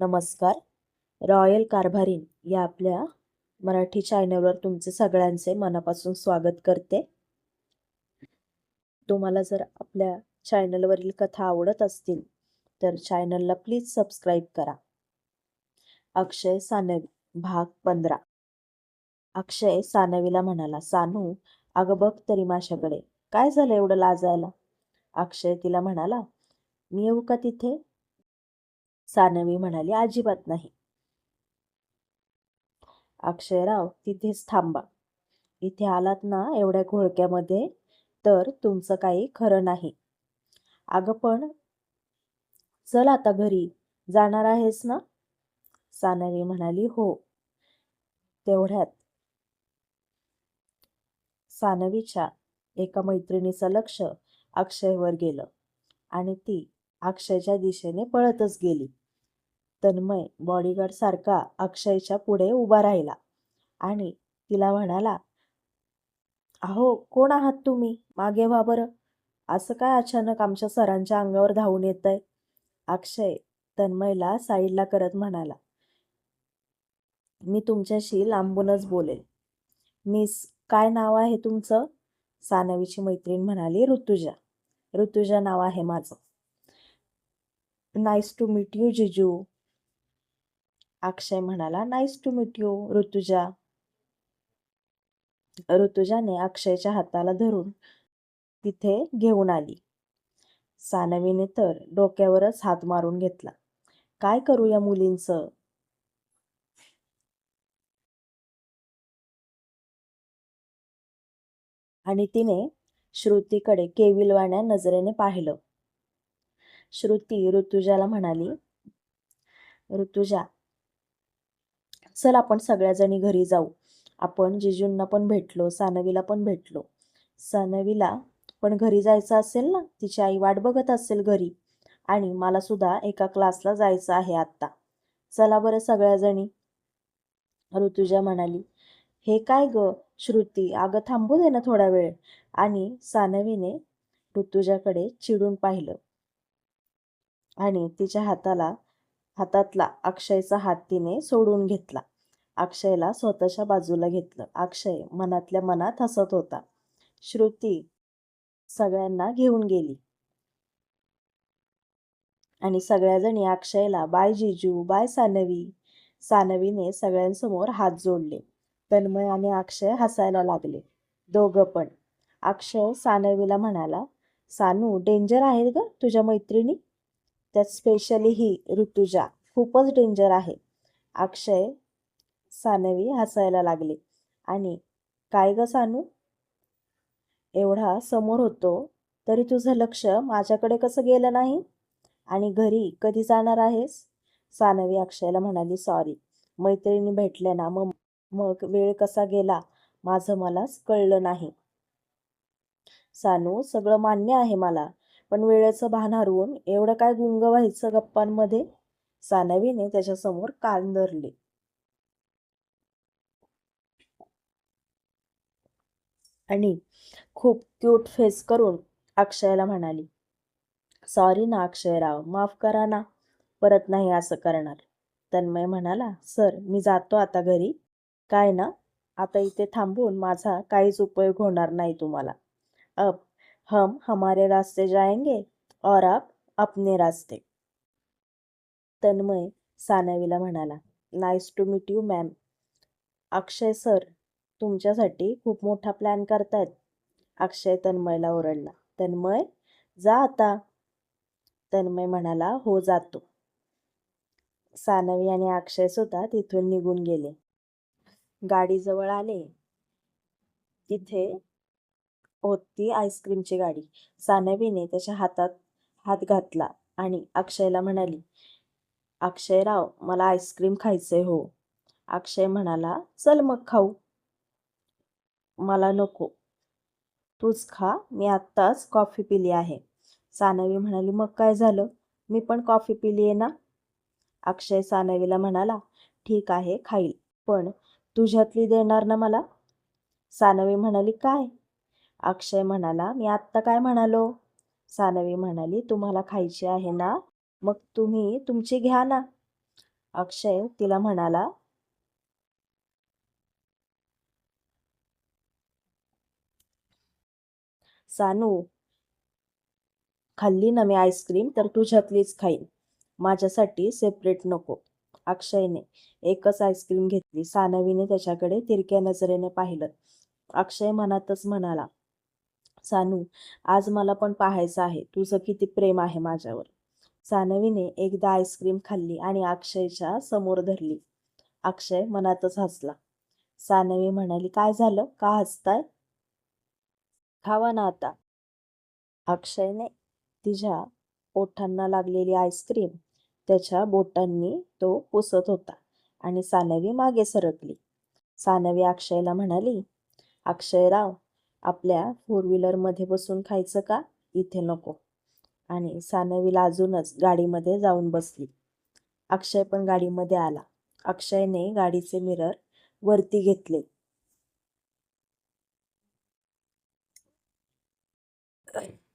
नमस्कार. रॉयल कारभारीन या आपल्या मराठी चॅनलवर तुमचे सगळ्यांचे मनापासून स्वागत करते. तुम्हाला जर आपल्या चॅनलवरील कथा आवडत असतील तर चॅनलला प्लीज सबस्क्राईब करा. अक्षय सानवी भाग पंधरा. अक्षय सानवीला म्हणाला सानू अगं बघ तरी माझ्याकडे. काय झालं एवढं लाजायला? अक्षय तिला म्हणाला मी येऊ का तिथे? सानवी म्हणाली अजिबात नाही. अक्षयराव तिथेच थांबा. इथे आलात ना एवढ्या घोळक्यामध्ये तर तुमचं काही खरं नाही. अगं पण चल आता घरी. जाणार आहेस ना? सानवी म्हणाली हो. तेवढ्यात सानवीच्या एका मैत्रिणीचं लक्ष अक्षयवर गेलं आणि ती अक्षयच्या दिशेने पळतच गेली. तन्मय बॉडीगार्ड सारखा अक्षयच्या पुढे उभा राहिला. आणि तिला म्हणाला अहो कोण आहात तुम्ही? मागे व्हा बरं. असं काय अचानक आमच्या सरांच्या अंगावर धावून येत आहे अक्षय तन्मयला साईडला करत म्हणाला मी तुमच्याशी लांबूनच बोलेल. मिस काय नाव आहे तुमचं? सानवीची मैत्रीण म्हणाली ऋतुजा. ऋतुजा नाव आहे माझं. नाईस टू मीट यू जिजू. अक्षय म्हणाला nice to meet you Rutuja. ऋतुजाने अक्षयच्या हाताला धरून तिथे घेऊन आली. सानवीने तर डोक्यावरच हात मारून घेतला. काय करू या मुलींचं? आणि तिने श्रुतीकडे केविलवाण्या नजरेने पाहिलं. श्रुती ऋतुजाला म्हणाली ऋतुजा चल आपण सगळ्याजणी घरी जाऊ. आपण जिजूंना पण भेटलो सानवीला पण भेटलो. सानवीला पण घरी जायचं असेल ना? तिची आई वाट बघत असेल घरी. आणि मला सुद्धा एका क्लासला जायचं आहे आत्ता. चला बरं सगळ्याजणी. ऋतुजा म्हणाली हे काय ग श्रुती? अगं थांबू दे ना थोडा वेळ. आणि सानवीने ऋतुजाकडे चिडून पाहिलं. आणि तिच्या हाताला हातातला अक्षयचा हात तिने सोडून घेतला. अक्षयला स्वतःच्या बाजूला घेतलं. अक्षय मनातल्या मनात हसत होता. श्रुती सगळ्यांना घेऊन गेली. आणि सगळ्याजणी अक्षयला बाय जिजू बाय सानवी. सानवीने सगळ्यांसमोर हात जोडले. तन्मय आणि अक्षय हसायला लागले. दोघं पण. अक्षय सानवीला म्हणाला सानू डेंजर आहे ग तुझ्या मैत्रिणी? त्यात स्पेशली ही ऋतुजा खूपच डेंजर आहे. अक्षय सानवी हसायला लागले. आणि काय ग सानू? एवढा समोर होतो तरी तुझं लक्ष माझ्याकडे कसं गेलं नाही? आणि घरी कधी जाणार आहेस? सानवी अक्षयला म्हणाली सॉरी मैत्रिणी भेटल्या ना मग मग वेळ कसा गेला? माझं मलाच कळलं नाही. सानू सगळं मान्य आहे मला. पण वेळेचं भान हरवून एवढं काय गुंग व्हायचं गप्पांमध्ये? सानवीने त्याच्यासमोर कान धरले. आणि खूप क्यूट फेस करून अक्षयला म्हणाली सॉरी ना अक्षयराव माफ करा ना परत नाही असं करणार. तन्मय म्हणाला सर मी जातो आता घरी. काय ना आता इथे थांबून माझा काहीच उपयोग होणार नाही तुम्हाला. अप हम हमारे रास्ते जाएंगे और आप अपने रास्ते. तन्मय सानवीला म्हणाला nice to meet you ma'am Akshay sir तुमच्यासाठी खूप मोठा प्लॅन करतायत. अक्षय तन्मयला ओरडला तन्मय जा आता. तन्मय म्हणाला हो जातो. सानवी आणि अक्षय सुद्धा तिथून निघून गेले. गाडीजवळ आले. तिथे होती आईस्क्रीमची गाडी. सानवीने त्याच्या हातात हात घातला आणि अक्षयला म्हणाली अक्षयराव मला आईस्क्रीम खायचे हो. अक्षय म्हणाला चल मग खाऊ. मला नको. तूच खा. मी आत्ताच कॉफी पिली आहे. सानवी म्हणाली मग काय झालं? मी पण कॉफी पिली आहे ना? अक्षय सानवीला म्हणाला ठीक आहे खाईल. पण तुझ्यातली देणार ना मला? सानवी म्हणाली काय? अक्षय म्हणाला मी आत्ता काय म्हणालो? सानवी म्हणाली तुम्हाला खायची आहे ना? मग तुम्ही तुमची घ्या ना. अक्षय तिला म्हणाला सानू खाल्ली ना मी आईस्क्रीम तर तुझ्यातलीच खाईन. माझ्यासाठी सेपरेट नको. अक्षयने एकच आईस्क्रीम घेतली. सानवीने त्याच्याकडे तिरक्या नजरेने पाहिलं. अक्षय मनातच म्हणाला सानू आज मला पण पाहायचं आहे. तुझं किती प्रेम आहे माझ्यावर. सानवीने एकदा आईस्क्रीम खाल्ली आणि अक्षयच्या समोर धरली. अक्षय मनातच हसला. सानवी म्हणाली काय झालं? का हसताय? खावा ना आता. अक्षयने तिच्या ओठांना लागलेली आईस्क्रीम त्याच्या बोटांनी तो पुसत होता आणि सानवी मागे सरकली. सानवी अक्षयला म्हणाली अक्षयराव आपल्या फोर व्हीलरमध्ये बसून खायचं का? इथे नको. आणि सानवीला अजूनच गाडीमध्ये जाऊन बसली. अक्षय पण गाडीमध्ये आला. अक्षयने गाडीचे मिरर वरती घेतले.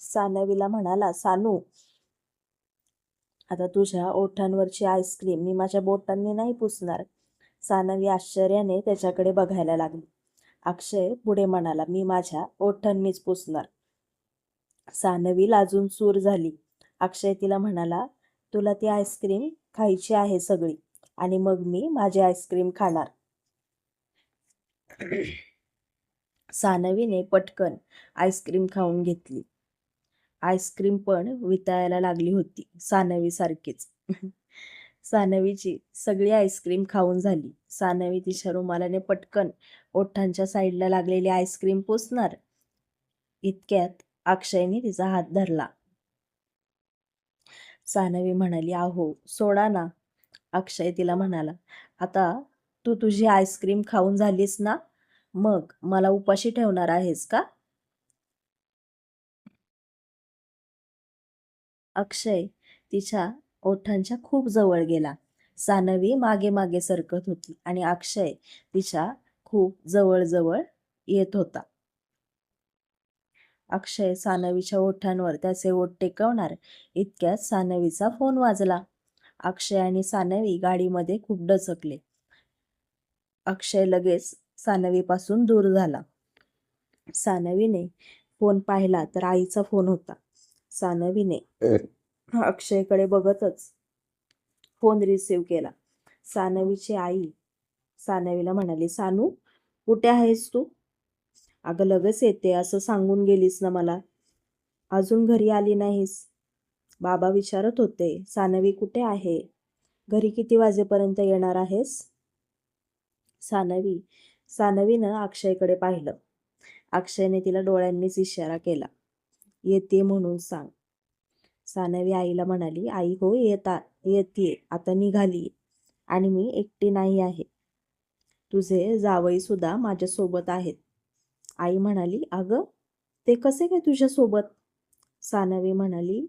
सानवीला म्हणाला सानू आता तुझ्या ओठांवरची आईस्क्रीम मी माझ्या बोटांनी नाही पुसणार. सानवी आश्चर्याने त्याच्याकडे बघायला लागली. अक्षय पुढे म्हणाला मी माझ्या ओठांनीच पुसणार. सानवी लाजून सूर झाली. अक्षय तिला म्हणाला तुला ती आईस्क्रीम खायची आहे सगळी आणि मग मी माझी आईस्क्रीम खाणार. सानवीने पटकन आईस्क्रीम खाऊन घेतली. आईस्क्रीम पण वितळायला लागली होती सानवीसारखीच सानवीची सगळी आईस्क्रीम खाऊन झाली. सानवी तिच्या रुमालाने पटकन ओठांच्या साईडला लागलेली आईस्क्रीम पोचणार इतक्यात अक्षयने तिचा हात धरला. सानवी म्हणाली आहो सोडा ना. अक्षय तिला म्हणाला आता तू तुझी आईस्क्रीम खाऊन झालीस ना? मग मला उपाशी ठेवणार आहेस का? अक्षय तिच्या ओठांच्या खूप जवळ गेला. सानवी मागे मागे सरकत होती आणि अक्षय तिच्या खूप जवळजवळ येत होता. अक्षय सानवीच्या ओठांवर त्याचे ओठ टेकवणार इतक्यात सानवीचा फोन वाजला. अक्षय आणि सानवी गाडीमध्ये खूप डचकले. अक्षय लगेच सानवीपासून दूर झाला. सानवीने फोन पाहिला तर आईचा फोन होता. सानवीने अक्षयकडे बघतच. फोन रिसीव केला. सानवीची आई. सानवीला म्हणाली सानू कुठे आहेस तू? अगं लगेच येते असं सांगून गेलीस ना मला. अजून घरी आली नाहीस. बाबा विचारत होते सानवी कुठे आहे? घरी किती वाजेपर्यंत येणार आहेस? सानवी सानवीनं अक्षयकडे पाहिलं. अक्षयने तिला डोळ्यांनीच इशारा केला. येते म्हणून सांग. सानवी आईला म्हणाली आई हो येता येते आता निघाली आणि मी एकटी नाही आहे. तुझे जावई सुद्धा माझ्यासोबत आहेत. आई म्हणाली अगं ते कसे काय तुझ्यासोबत? सानवी म्हणाली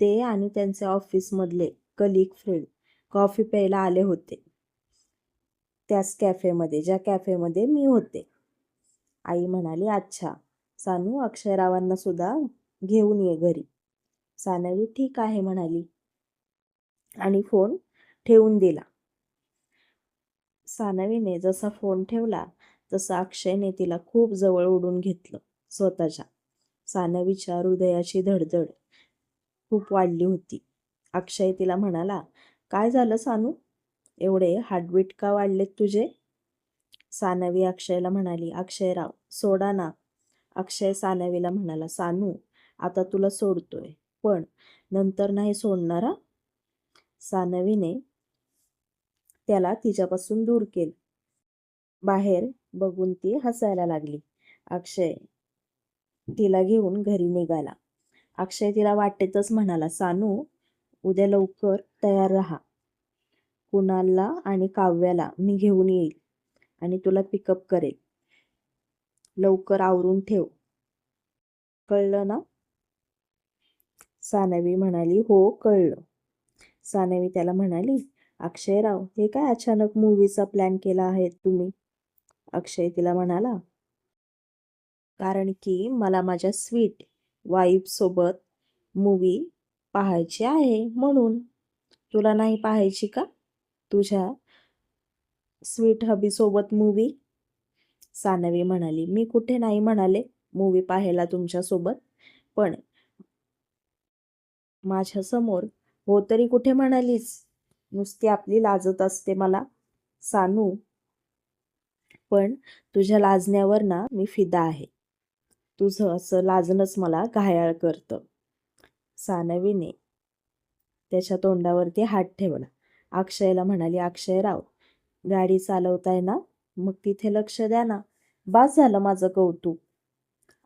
ते आणि त्यांचे ऑफिसमधले कलिक फ्रेंड कॉफी प्यायला आले होते. त्याच कॅफेमध्ये ज्या कॅफेमध्ये मी होते. आई म्हणाली अच्छा सानू अक्षयरावांना सुद्धा घेऊन ये घरी. सानवी ठीक आहे म्हणाली. आणि फोन ठेवून दिला. सानवीने जसा फोन ठेवला तसं अक्षयने तिला खूप जवळ ओढून घेतलं स्वतःच्या. सानवीच्या हृदयाची धडधड खूप वाढली होती. अक्षय तिला म्हणाला काय झालं सानू? एवढे हार्टबीट का वाढलेत तुझे? सानवी अक्षयला म्हणाली अक्षयराव सोडा ना. अक्षय सानवीला म्हणाला सानू आता तुला सोडतोय. पण नंतर नाही सोडणार सानवीने त्याला तिच्यापासून दूर केलं. बाहेर बघून ती हसायला लागली. अक्षय तिला घेऊन घरी निघाला. अक्षय तिला वाटेतच म्हणाला सानू उद्या लवकर तयार राहा. कुणालला आणि काव्याला मी घेऊन येईल आणि तुला पिकअप करेल. लवकर आवरून ठेव. कळलं ना? सानवी म्हणाली हो कळलं. सानवी त्याला म्हणाली अक्षयराव हे काय अचानक मूवीचा प्लॅन केला आहे तुम्ही? अक्षय तिला म्हणाला कारण की मला माझ्या स्वीट वाईफसोबत मूवी पाहायची आहे म्हणून. तुला नाही पाहायची का? तुझ्या स्वीट हबीसोबत मूवी सानवी म्हणाली मी कुठे नाही म्हणाले मूवी पाहायला तुमच्यासोबत पण माझ्यासमोर हो तरी कुठे म्हणालीस? नुसती आपली लाजत असते मला. सानू. पण तुझ्या लाजण्यावर ना मी फिदा आहे. तुझं असं लाजणंच मला घायाळ करतं. सानवीने. त्याच्या तोंडावरती हात ठेवला. अक्षयला म्हणाली अक्षय राव गाडी चालवताय ना? मग तिथे लक्ष द्या ना. बास झालं माझं कौतुक.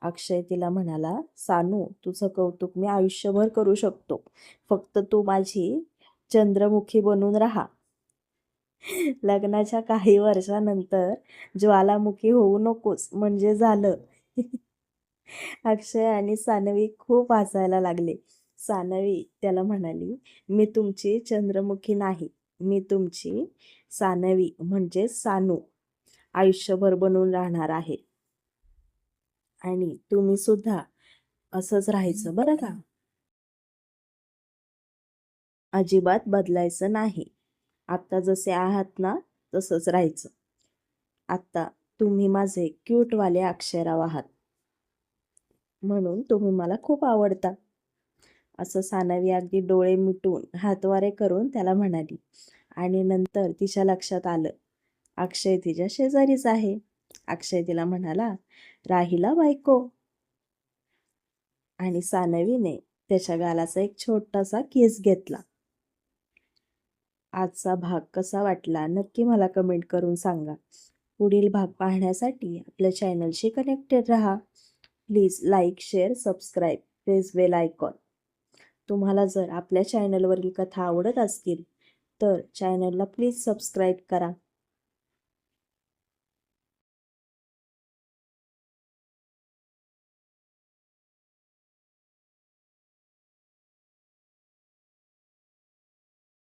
अक्षय तिला म्हणाला सानू तुझं कौतुक मी आयुष्यभर करू शकतो. फक्त तू माझी चंद्रमुखी बनून राहा. लग्नाच्या काही वर्षानंतर ज्वालामुखी होऊ नकोस म्हणजे झालं. अक्षय आणि सानवी खूप हसायला लागले. सानवी त्याला म्हणाली मी तुमची चंद्रमुखी नाही. मी तुमची सानवी म्हणजे सानू. आयुष्यभर बनून राहणार आहे. आणि तुम्ही सुद्धा असंच राहायचं बरं का? अजिबात बदलायचं नाही. आत्ता जसे आहात ना तसंच राहायचं. आत्ता तुम्ही माझे क्यूटवाले अक्षराव आहात. म्हणून तुम्ही मला खूप आवडता. असं सानवी अगदी डोळे मिटून हातवारे करून त्याला म्हणाली. आणि नंतर तिच्या लक्षात आलं. अक्षय तिच्या शेजारीच आहे. अक्षय तिला म्हणाला राहिला बायको. आणि सानवीने त्याच्या गालाचा एक छोटासा केस घेतला. आजचा भाग कसा वाटला नक्की मला कमेंट करून सांगा. पुढील भाग पाहण्यासाठी आपल्या चॅनलशी कनेक्टेड राहा. Please like share subscribe press bell icon तुम्हाला जर आपल्या चॅनलवरील कथा आवडत असतील तर चॅनलला प्लीज सबस्क्राईब करा.